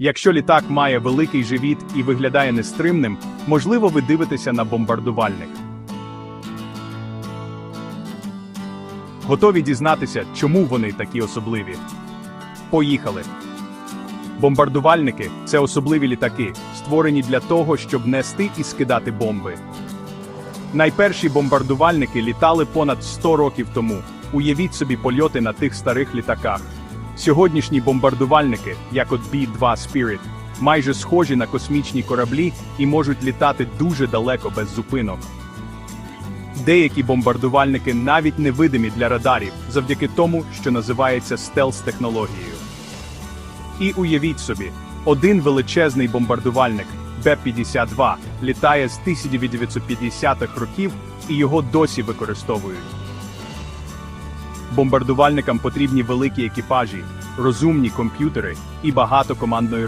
Якщо літак має великий живіт і виглядає нестримним, можливо, ви дивитеся на бомбардувальник. Готові дізнатися, чому вони такі особливі. Поїхали. Бомбардувальники це особливі літаки, створені для того, щоб нести і скидати бомби. Найперші бомбардувальники літали понад 100 років тому. Уявіть собі польоти на тих старих літаках. Сьогоднішні бомбардувальники, як от B-2 Spirit, майже схожі на космічні кораблі і можуть літати дуже далеко без зупинок. Деякі бомбардувальники навіть невидимі для радарів завдяки тому, що називається стелс-технологією. І уявіть собі, один величезний бомбардувальник Б-52 літає з 1950-х років і його досі використовують. Бомбардувальникам потрібні великі екіпажі, розумні комп'ютери і багато командної